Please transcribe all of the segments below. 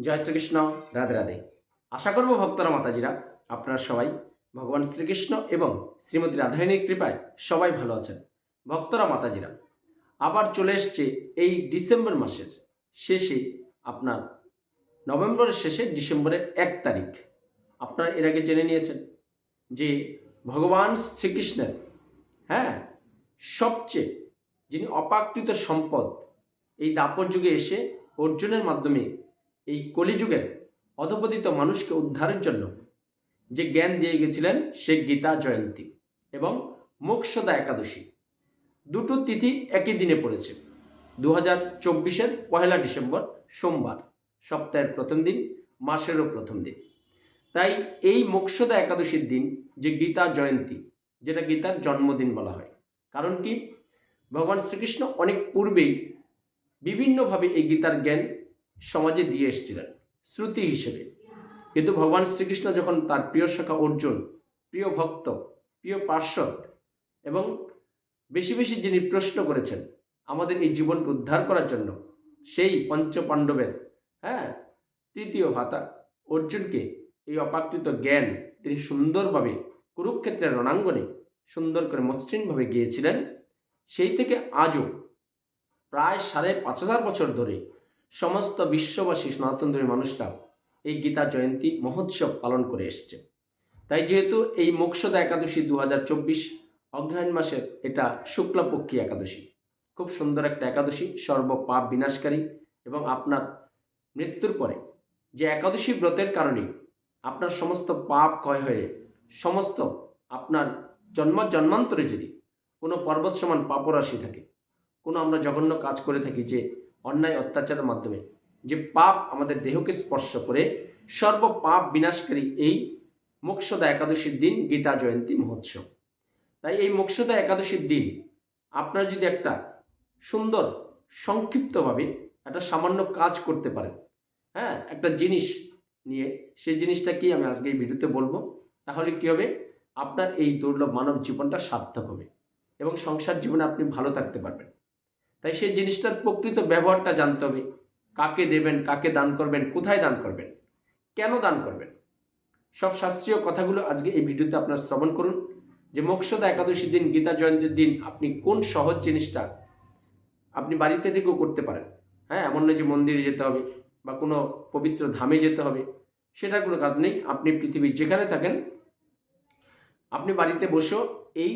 জয় শ্রীকৃষ্ণ, রাধে রাধে। আশা করব ভক্তরা মাতাজিরা, আপনারা সবাই ভগবান শ্রীকৃষ্ণ এবং শ্রীমতী রাধারণীর কৃপায় সবাই ভালো আছেন। ভক্তরা মাতাজিরা, আবার চলে এসছে এই ডিসেম্বর মাসের শেষে আপনার নভেম্বরের শেষে ডিসেম্বরের এক তারিখ। আপনারা এর আগে জেনে নিয়েছেন যে ভগবান শ্রীকৃষ্ণের হ্যাঁ সবচেয়ে যিনি অপাকৃত সম্পদ এই দাপর যুগে এসে অর্জুনের মাধ্যমে এই কলিযুগের অধপতিত মানুষকে উদ্ধারের জন্য যে জ্ঞান দিয়ে গেছিলেন সে গীতা জয়ন্তী এবং মোক্ষদা একাদশী। দুটো তিথি একই দিনে পড়েছে। দু হাজার চব্বিশের পহেলা ডিসেম্বর, সোমবার, সপ্তাহের প্রথম দিন, মাসেরও প্রথম দিন। তাই এই মোক্ষদা একাদশীর দিন যে গীতা জয়ন্তী, যেটা গীতার জন্মদিন বলা হয়। কারণ কি? ভগবান শ্রীকৃষ্ণ অনেক পূর্বেই বিভিন্নভাবে এই গীতার জ্ঞান সমাজে দিয়ে এসেছিলেন, শ্রুতি হিসেবে। কিন্তু ভগবান শ্রীকৃষ্ণ যখন তার প্রিয় শাখা অর্জুন, প্রিয় ভক্ত, প্রিয় পার্শ্বদ এবং বেশি বেশি যিনি প্রশ্ন করেছেন আমাদের এই জীবনকে উদ্ধার করার জন্য, সেই পঞ্চ পাণ্ডবের হ্যাঁ তৃতীয় ভাতা অর্জুনকে এই অপাকৃত জ্ঞান তিনি সুন্দরভাবে কুরুক্ষেত্রের রণাঙ্গনে সুন্দর করে মসৃণভাবে গিয়েছিলেন। সেই থেকে আজও প্রায় সাড়ে পাঁচ হাজার বছর ধরে সমস্ত বিশ্ববাসী সনাতনধর্মী মানুষরা এই গীতা জয়ন্তী মহোৎসব পালন করে এসছে। তাই যেহেতু এই মোক্ষদা একাদশী দু হাজার চব্বিশ অগ্রহায়ণ মাসের এটা শুক্লপক্ষী একাদশী, খুব সুন্দর একটা একাদশী, সর্বপাপ বিনাশকারী এবং আপনার মৃত্যুর পরে যে একাদশী ব্রতের কারণে আপনার সমস্ত পাপ ক্ষয় হয়ে সমস্ত আপনার জন্ম জন্মান্তরে যদি কোনো পর্বত সমান পাপরাশি থাকে, কোনো আমরা জঘন্য কাজ করে থাকি যে অন্যায় অত্যাচারের মাধ্যমে যে পাপ আমাদের দেহকে স্পর্শ করে, সর্ব পাপ বিনাশকারী এই মোক্ষদা একাদশীর দিন গীতা জয়ন্তী মহোৎসব। তাই এই মোক্ষদা একাদশীর দিন আপনার যদি একটা সুন্দর, সংক্ষিপ্তভাবে একটা সামান্য কাজ করতে পারেন হ্যাঁ একটা জিনিস নিয়ে, সেই জিনিসটা কি আমি আজকে এই ভিডিওতে বলব। তাহলে কি হবে? আপনার এই দুর্লভ মানব জীবনটা সার্থক হবে এবং সংসার জীবনে আপনি ভালো থাকতে পারবেন। তাই সেই জিনিসটার প্রকৃত ব্যবহারটা জানতে হবে। কাকে দেবেন, কাকে দান করবেন, কোথায় দান করবেন, কেন দান করবেন? সব শাস্ত্রীয় কথাগুলো আজকে এই ভিডিওতে আপনার শ্রবণ করুন যে মোক্ষদা একাদশী দিন, গীতা জয়ন্তীর দিন আপনি কোন সহজ জিনিসটা আপনি বাড়িতে থেকেও করতে পারেন। হ্যাঁ এমন নয় যে মন্দিরে যেতে হবে বা কোনো পবিত্র ধামে যেতে হবে। সেটার কোনো কাজ নেই। আপনি পৃথিবীর যেখানে থাকেন আপনি বাড়িতে বসেও এই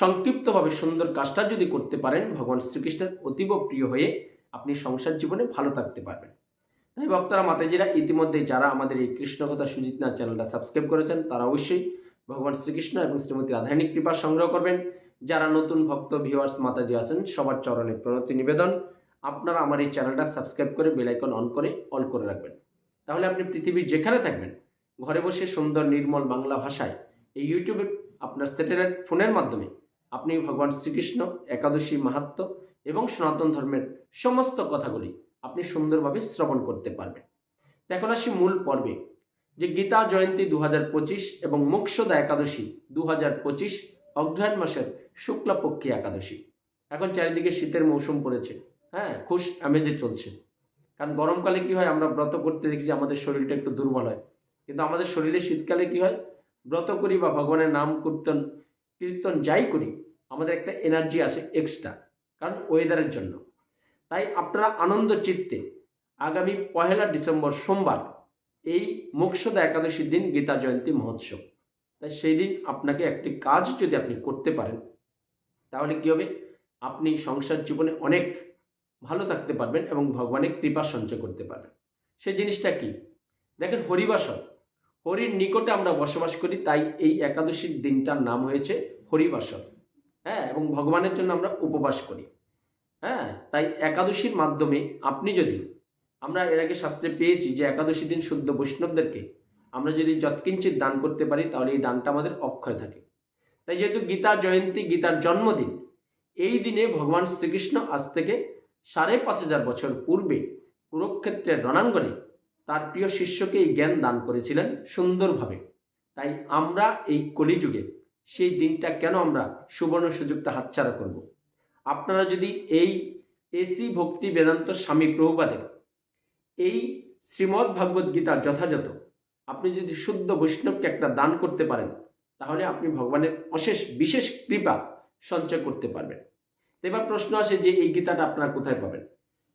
সংক্ষিপ্তভাবে সুন্দর কাজটা যদি করতে পারেন, ভগবান শ্রীকৃষ্ণের অতীব প্রিয় হয়ে আপনি সংসার জীবনে ভালো থাকতে পারবেন। তাই ভক্তরা, মাতাজিরা, ইতিমধ্যে যারা আমাদের এই কৃষ্ণকথা সুজিত নাথ চ্যানেলটা সাবস্ক্রাইব করেছেন, তারা অবশ্যই ভগবান শ্রীকৃষ্ণ এবং শ্রীমতী রাধায়ণী কৃপা সংগ্রহ করবেন। যারা নতুন ভক্ত ভিউয়ার্স মাতাজি আছেন, সবার চরণে প্রণতি নিবেদন। আপনারা আমার এই চ্যানেলটা সাবস্ক্রাইব করে বেলাইকন অন করে, অল করে রাখবেন। তাহলে আপনি পৃথিবীর যেখানে থাকবেন, ঘরে বসে সুন্দর, নির্মল বাংলা ভাষায় এই ইউটিউবে আপনার স্যাটেলাইট ফোনের মাধ্যমে আপনি ভগবান শ্রীকৃষ্ণ, একাদশী মাহাত্ম এবং সনাতন ধর্মের সমস্ত কথাগুলি আপনি সুন্দরভাবে শ্রবণ করতে পারবেন। এখন আসি মূল পর্বে, যে গীতা জয়ন্তী দু হাজার পঁচিশ এবং মোক্ষদা একাদশী দু হাজার পঁচিশ অগ্রহায়ণ মাসের শুক্লাপক্ষী একাদশী। এখন চারিদিকে শীতের মৌসুম পড়েছে হ্যাঁ খুশ আমেজে চলছে। কারণ গরমকালে কি হয়, আমরা ব্রত করতে দেখি যে আমাদের শরীরটা একটু দুর্বল হয়। কিন্তু আমাদের শরীরে শীতকালে কি হয় ব্রত করি বা ভগবানের নাম কীর্তন কীর্তন যাই করি, আমাদের একটা এনার্জি আসে এক্সট্রা কারণ ওয়েদারের জন্য। তাই আপনারা আনন্দ চিত্তে আগামী পহেলা ডিসেম্বর সোমবার এই মোক্ষদা একাদশীর দিন গীতা জয়ন্তী মহোৎসব। তাই সেই দিন আপনাকে একটি কাজ যদি আপনি করতে পারেন, তাহলে কী হবে? আপনি সংসার জীবনে অনেক ভালো থাকতে পারবেন এবং ভগবানের কৃপা সঞ্চয় করতে পারবেন। সেই জিনিসটা কি? দেখেন হরিবাসর হরির নিকটে আমরা বসবাস করি, তাই এই একাদশীর দিনটার নাম হয়েছে হরিবাসর। হ্যাঁ এবং ভগবানের জন্য আমরা উপবাস করি। হ্যাঁ তাই একাদশীর মাধ্যমে আপনি যদি, আমরা এর আগে শাস্ত্রে পেয়েছি যে একাদশী দিন শুদ্ধ বৈষ্ণবদেরকে আমরা যদি যৎকিঞ্চিত দান করতে পারি, তাহলে এই দানটা আমাদের অক্ষয় থাকে। তাই যেহেতু গীতা জয়ন্তী, গীতার জন্মদিন, এই দিনে ভগবান শ্রীকৃষ্ণ আজ থেকে সাড়ে পাঁচ হাজার বছর পূর্বে কুরুক্ষেত্রের রণাঙ্গনে তার প্রিয় শিষ্যকে এই জ্ঞান দান করেছিলেন সুন্দরভাবে। তাই আমরা এই কলিযুগে সেই দিনটা কেন আমরা সুবর্ণ সুযোগটা হাতছাড়া করব? আপনারা যদি এই এসি ভক্তি বেদান্ত স্বামী প্রভুপাদের এই শ্রীমদ্ ভাগবত গীতার যথাযথ আপনি যদি শুদ্ধ বৈষ্ণবকে একটা দান করতে পারেন, তাহলে আপনি ভগবানের অশেষ বিশেষ কৃপা সঞ্চয় করতে পারবেন। এবার প্রশ্ন আসে যে এই গীতাটা আপনারা কোথায় পাবেন?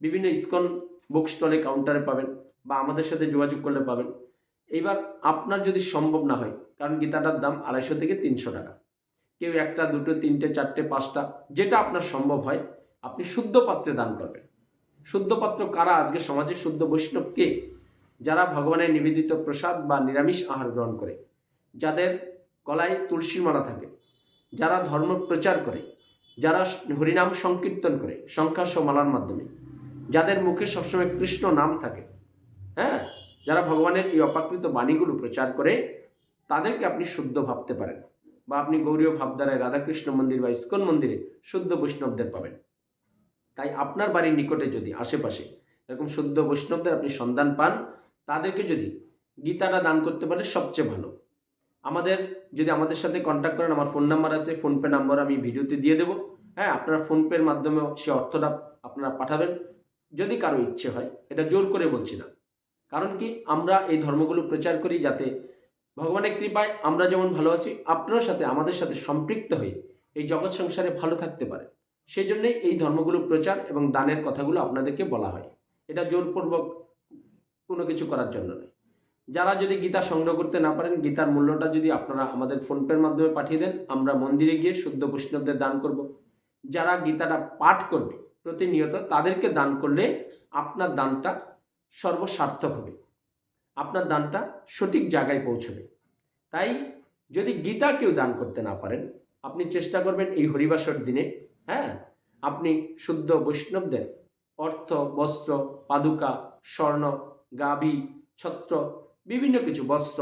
বিভিন্ন ইস্কন বুক স্টলে কাউন্টারে পাবেন। বা আমাদের সাথে যোগাযোগ করলে পাবেন। এইবার আপনার যদি সম্ভব না হয়, কারণ গীতাটার দাম আড়াইশো থেকে তিনশো টাকা। কেউ একটা, দুটো, তিনটে, চারটে, পাঁচটা, যেটা আপনার সম্ভব হয়, আপনি শুদ্ধ পাত্রে দান করবেন। শুদ্ধ পাত্র কারা? আজকে সমাজে শুদ্ধ বৈষ্ণব কে? যারা ভগবানের নিবেদিত প্রসাদ বা নিরামিষ আহার গ্রহণ করে। যাদের গলায় তুলসী মালা থাকে। যারা ধর্ম প্রচার করে। যারা হরিনাম সংকীর্তন করে সংখ্যাস মালার মাধ্যমে। যাদের মুখে সবসময় কৃষ্ণ নাম থাকে। হ্যাঁ? যারা ভগবানের এই অপাকৃত বাণীগুলো প্রচার করে, তাদেরকে আপনি শুদ্ধ ভাবতে পারেন বা আপনি গৌরীয় ভাবধারায় রাধাকৃষ্ণ মন্দির বা ইস্কন মন্দিরে শুদ্ধ বৈষ্ণবদের পাবেন। তাই আপনার বাড়ির নিকটে যদি আশেপাশে এরকম শুদ্ধ বৈষ্ণবদের আপনি সন্ধান পান, তাদেরকে যদি গীতাটা দান করতে পারে সবচেয়ে ভালো। আমাদের, যদি আমাদের সাথে কন্ট্যাক্ট করেন, আমার ফোন নাম্বার আছে ফোনপে নাম্বার আমি ভিডিওতে দিয়ে দেবো। হ্যাঁ আপনারা ফোনপের মাধ্যমে সে অর্থটা আপনারা পাঠাবেন, যদি কারও ইচ্ছে হয়। এটা জোর করে বলছি না। কারণ কি আমরা এই ধর্মগুলো প্রচার করি যাতে ভগবানের কৃপায় আমরা যেমন ভালো আছি আপনার সাথে, আমাদের সাথে সম্পৃক্ত হয়ে এই জগৎ সংসারে ভালো থাকতে পারে সেই জন্যই এই ধর্মগুলো প্রচার এবং দানের কথাগুলো আপনাদেরকে বলা হয়। এটা জোরপূর্বক কোনো কিছু করার জন্য নয়। যারা যদি গীতা সংগ্রহ করতে না পারেন, গীতার মূল্যটা যদি আপনারা আমাদের ফোনপের মাধ্যমে পাঠিয়ে দেন, আমরা মন্দিরে গিয়ে শুদ্ধ বৈষ্ণবদের দান করব। যারা গীতাটা পাঠ করবে প্রতিনিয়ত তাদেরকে দান করলে আপনার দানটা সর্বসার্থক হবে। আপনার দানটা সঠিক জায়গায় পৌঁছবে। তাই যদি গীতা কেউ দান করতে না পারেন, আপনি চেষ্টা করবেন এই হরিবাসর দিনে হ্যাঁ? আপনি শুদ্ধ বৈষ্ণবদের অর্থ, বস্ত্র, পাদুকা, স্বর্ণ গাভী ছত্র, বিভিন্ন কিছু বস্ত্র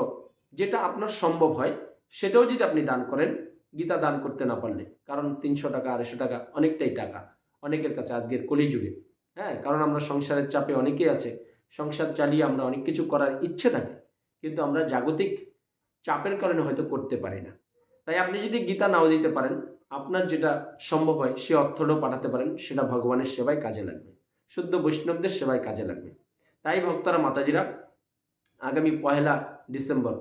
যেটা আপনার সম্ভব হয়, সেটাও যদি আপনি দান করেন, গীতা দান করতে না পারলে, কারণ তিনশো টাকা, আড়াইশো টাকা অনেকটাই টাকা। অনেকের কাছে আজকের কলিযুগে হ্যাঁ? কারণ আমরা সংসারের চাপে অনেকেই আছে সংসার চালিয়ে আমরা অনেক কিছু করার ইচ্ছে থাকে, কিন্তু আমরা জাগতিক চাপের কারণে হয়তো করতে পারি না। তাই আপনি যদি গীতা নাও দিতে পারেন, আপনার যেটা সম্ভব হয় সে অর্থটাও পাঠাতে পারেন, সেটা ভগবানের সেবায় কাজে লাগবে, শুদ্ধ বৈষ্ণবদের সেবায় কাজে লাগবে। তাই ভক্তরা, মাতাজিরা, আগামী পহেলা ডিসেম্বর,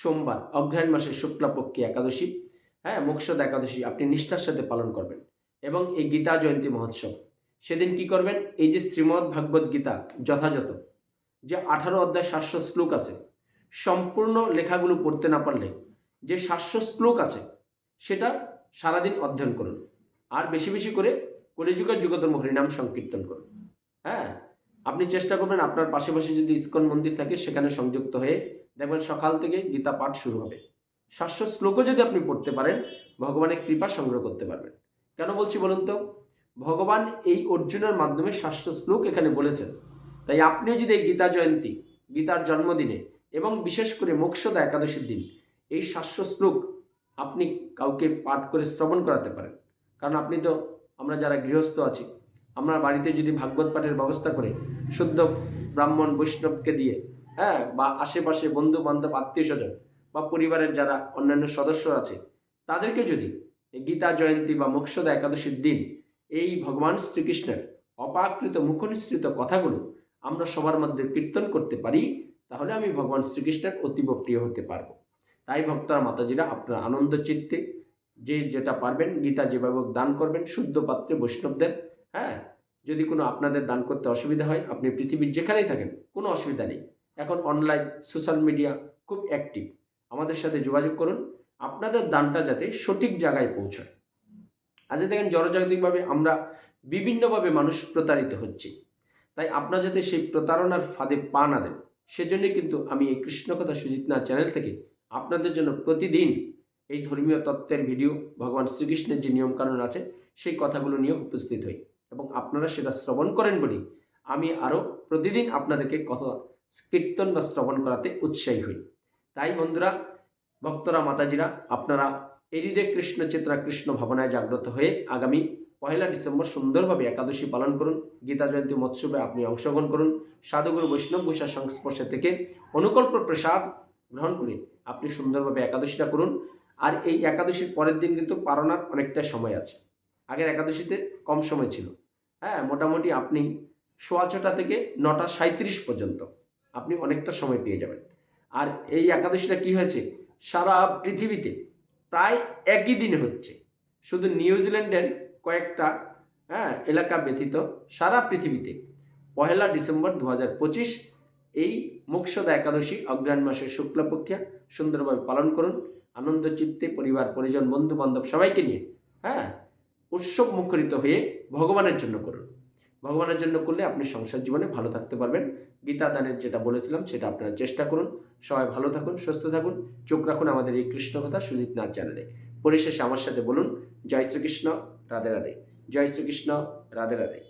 সোমবার অগ্রহায়ণ মাসের শুক্লাপক্ষী একাদশী হ্যাঁ মোক্ষদ একাদশী, আপনি নিষ্ঠার সাথে পালন করবেন এবং এই গীতা জয়ন্তী মহোৎসব। সেদিন কি করবেন? এই যে শ্রীমদ্ ভাগবত গীতা যথাযথ যে আঠারো অধ্যায় সাতশো শ্লোক আছে, সম্পূর্ণ লেখাগুলো পড়তে না পারলে যে সাতশো শ্লোক আছে, সেটা সারাদিন অধ্যয়ন করুন। আর বেশি বেশি করে কলিযুগের যুগতম হরিনাম সংকীর্তন করুন। হ্যাঁ? আপনি চেষ্টা করবেন আপনার পাশাপাশি যদি ইস্কন মন্দির থাকে, সেখানে সংযুক্ত হয়ে দেখবেন সকাল থেকে গীতা পাঠ শুরু হবে। সাতশো শ্লোকও যদি আপনি পড়তে পারেন, ভগবানের কৃপা সংগ্রহ করতে পারবেন। কেন বলছি বলুন তো? ভগবান এই অর্জুনের মাধ্যমে সাতশো শ্লোক এখানে বলেছেন। তাই আপনিও যদি এই গীতা জয়ন্তী, গীতার জন্মদিনে এবং বিশেষ করে মোক্ষদা একাদশীর দিন এই সাতশো শ্লোক আপনি কাউকে পাঠ করে শ্রবণ করাতে পারেন। কারণ আপনি তো, আমরা যারা গৃহস্থ আছি, আমরা বাড়িতে যদি ভাগবত পাঠের ব্যবস্থা করে শুদ্ধ ব্রাহ্মণ বৈষ্ণবকে দিয়ে হ্যাঁ বা আশেপাশে বন্ধু বান্ধব আত্মীয় স্বজন বা পরিবারের যারা অন্যান্য সদস্য আছে, তাদেরকে যদি গীতা জয়ন্তী বা মোক্ষদা একাদশীর দিন এই ভগবান শ্রীকৃষ্ণের অপাকৃত মুখনিসৃত কথাগুলো আমরা সবার মধ্যে কীর্তন করতে পারি, তাহলে আমি ভগবান শ্রীকৃষ্ণের অতীব প্রিয় হতে পারব। তাই ভক্তরা, মাতাজিরা, আপনার আনন্দ চিত্তে যে যেটা পারবেন, গীতা যেভাবে দান করবেন, শুদ্ধ পাত্রে বৈষ্ণবদের হ্যাঁ? যদি কোনো আপনাদের দান করতে অসুবিধা হয়, আপনি পৃথিবীর যেখানেই থাকেন, কোনো অসুবিধা নেই। এখন অনলাইন সোশ্যাল মিডিয়া খুব অ্যাক্টিভ আমাদের সাথে যোগাযোগ করুন। আপনাদের দানটা যাতে সঠিক জায়গায় পৌঁছয়। আজ দেখেন জনজাগতিকভাবে আমরা বিভিন্নভাবে মানুষ প্রতারিত হচ্ছে। তাই আপনারা যাতে সেই প্রতারণার ফাঁদে পা না দেন, সেজন্যই কিন্তু আমি এই কৃষ্ণকথা সুজিতনা চ্যানেল থেকে আপনাদের জন্য প্রতিদিন এই ধর্মীয় তত্ত্বের ভিডিও, ভগবান শ্রীকৃষ্ণের যে নিয়মকানুন আছে, সেই কথাগুলো নিয়ে উপস্থিত হই এবং আপনারা সেটা শ্রবণ করেন বলেই আমি আরও প্রতিদিন আপনাদেরকে কথা, কীর্তন বা শ্রবণ করাতে উৎসাহী হই। তাই বন্ধুরা, ভক্তরা, মাতাজিরা, আপনারা এরিদে কৃষ্ণ চেতনা, কৃষ্ণ ভাবনায় জাগ্রত হয়ে আগামী পয়লা ডিসেম্বর সুন্দরভাবে একাদশী পালন করুন। গীতা জয়ন্তী মৎসবে আপনি অংশগ্রহণ করুন। সাধুগুরু বৈষ্ণব গোসার সংস্পর্শে থেকে অনুকল্প প্রসাদ গ্রহণ করে আপনি সুন্দরভাবে একাদশীটা করুন। আর এই একাদশীর পরের দিন কিন্তু পারণার অনেকটা সময় আছে। আগের একাদশীতে কম সময় ছিল। হ্যাঁ মোটামুটি আপনি সোয়া ছটা থেকে নটা সাঁত্রিশ পর্যন্ত আপনি অনেকটা সময় পেয়ে যাবেন। আর এই একাদশীটা কি হয়েছে? সারা পৃথিবীতে প্রায় একই দিনে হচ্ছে। শুধু নিউজিল্যান্ডের কয়েকটা হ্যাঁ এলাকা ব্যতীত সারা পৃথিবীতে। পহেলা ডিসেম্বর দু হাজার পঁচিশ, এই মোক্ষদা একাদশী অগ্রাণ মাসের শুক্লপক্ষা সুন্দরভাবে পালন করুন। আনন্দ, চিত্তে পরিবার, পরিজন, বন্ধু বান্ধব সবাইকে নিয়ে হ্যাঁ উৎসব মুখরিত হয়ে ভগবানের জন্য করুন। ভগবানের জন্য করলে আপনি সংসার জীবনে ভালো থাকতে পারবেন। গীতা দানের যেটা বলেছিলাম, সেটা আপনারা চেষ্টা করুন। সবাই ভালো থাকুন, সুস্থ থাকুন। চোখ রাখুন আমাদের এই কৃষ্ণ কথা সুজিত নাথ চ্যানেলে। পরিশেষে আমার সাথে বলুন, জয় শ্রীকৃষ্ণ। রাধে রাধে। জয় শ্রীকৃষ্ণ রাধে রাধে।